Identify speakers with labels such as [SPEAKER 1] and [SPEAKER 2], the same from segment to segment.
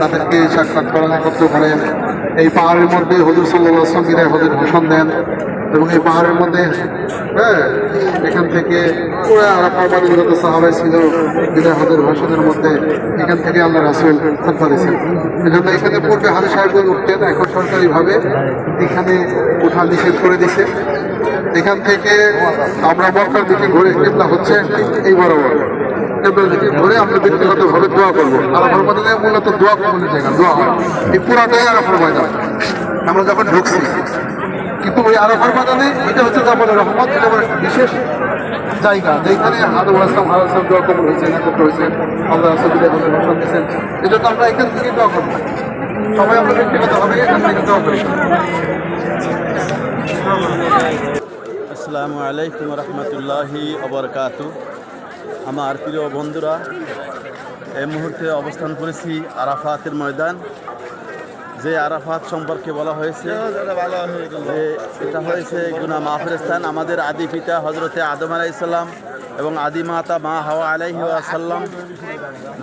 [SPEAKER 1] তাদেরকে সাক্ষাৎ করেন একত্র করেন এই পাহাড়ের মধ্যে হজুর সাল্লাহ সঙ্গীরা হজুর ভাষণ দেন এবং এই পাহাড়ের মধ্যে হ্যাঁ এখান থেকে পুরা সাহাবাই ছিল বিদায় হজুর ভাষণের মধ্যে এখান থেকে আল্লাহ রাসুল দিয়েছেন এজন্য এখানে পূর্বে হাজি সাহেবগঞ্জ উঠতেন এখন সরকারিভাবে এখানে উঠা নিষেধ করে দিছে এখান থেকে আমরা মক্কার দিকে ঘুরে কেবলা হচ্ছে এই বরাবর। আমরা ব্যক্তিগতভাবে দোয়া করব। মূলত দোয়া কবলের জায়গা, দোয়া হয়। এই পুরাটাই ময়দান। আমরা যখন ঢুকছি, কিন্তু ওই ময়দানে এটা হচ্ছে জামাল রহমত, এটা আমার বিশেষ জায়গা। যেখানে আসলাম আসলাম দোয়া হয়েছে হয়েছে আল্লাহ দিয়েছেন। এটা তো আমরা এখান থেকে দোয়া করব। সবাই আমরা ব্যক্তিগতভাবে এখান থেকে দোয়া করি।
[SPEAKER 2] আসসালামু আলাইকুম রহমতুল্লাহি আমার প্রিয় বন্ধুরা, এই মুহূর্তে অবস্থান করেছি আরাফাতের ময়দান, যে আরাফাত সম্পর্কে বলা হয়েছে যে এটা হয়েছে গুনা মাফের স্থান। আমাদের আদি পিতা হজরতে আদম আলাইসাল্লাম এবং আদি মাতা মা হাওয়া আলাইহি আসাল্লাম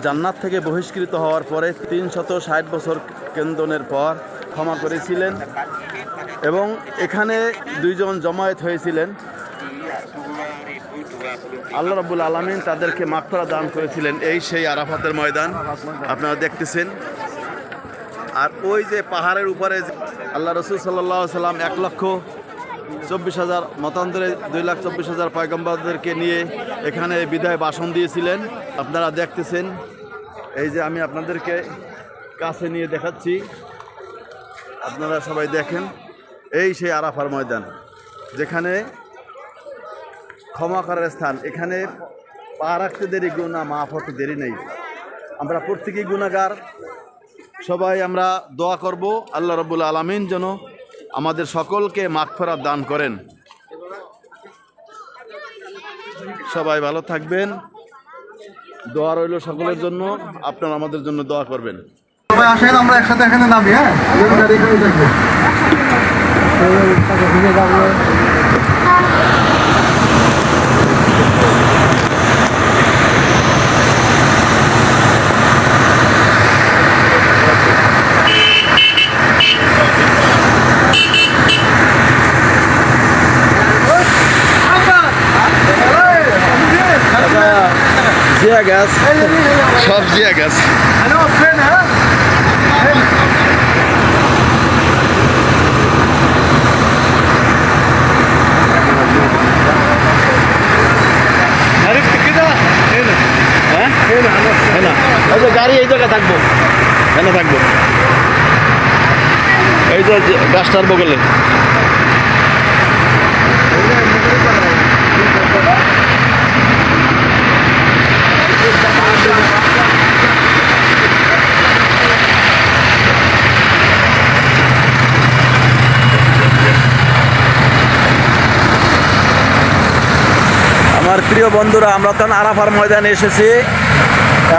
[SPEAKER 2] জান্নাত থেকে বহিষ্কৃত হওয়ার পরে তিন শত ষাট বছর কেন্দনের পর ক্ষমা করেছিলেন এবং এখানে দুইজন জমায়েত হয়েছিলেন। আল্লাহ রাবুল আলমিন তাদেরকে মাকফরা দান করেছিলেন এই সেই আরাফাতের ময়দান। আপনারা দেখতেছেন। আর ওই যে পাহাড়ের উপরে আল্লাহ রসুল সাল্লাহ সাল্লাম এক লক্ষ চব্বিশ হাজার মতান্তরে দুই লাখ চব্বিশ হাজার পয়গম্বরদেরকে নিয়ে এখানে বিদায় ভাষণ দিয়েছিলেন। আপনারা দেখতেছেন। এই যে আমি আপনাদেরকে কাছে নিয়ে দেখাচ্ছি। আপনারা সবাই দেখেন। এই সেই আরাফার ময়দান, যেখানে ক্ষমা করার স্থান। এখানে পা রাখতে দেরি গুণা মাফ হতে দেরি নেই। আমরা প্রত্যেকেই গুণাগার সবাই আমরা দোয়া করব আল্লাহ রবুল আলমিন যেন আমাদের সকলকে মাগফেরাত দান করেন। সবাই ভালো থাকবেন। দোয়া রইল সকলের জন্য। আপনারা আমাদের জন্য দোয়া করবেন।
[SPEAKER 1] সবাই আসেন আমরা একসাথে এখানে নামি হ্যাঁ গাড়ি এখানে দেখব
[SPEAKER 2] জিয়া গাছ। সব জিয়া গাছ। হ্যাঁ? গাড়ি এই জায়গায় থাকব। কেন থাকব? এই যে যে গাছটার বগলে। আমার প্রিয় বন্ধুরা, আমরা তখন আরাফার ময়দানে এসেছি।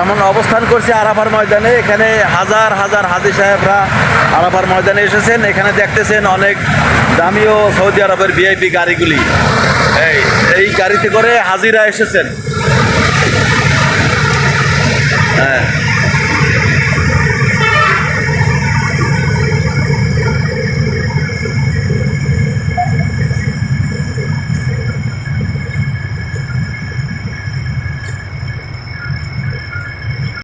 [SPEAKER 2] এমন অবস্থান করছি আরাফার ময়দানে, এখানে হাজার হাজার হাজি সাহেবরা আরাফার ময়দানে এসেছেন। এখানে দেখতেছেন অনেক দামি ও সৌদি আরবের ভিআইপি গাড়িগুলি। এই এই গাড়িতে করে হাজিরা এসেছেন। হ্যাঁ।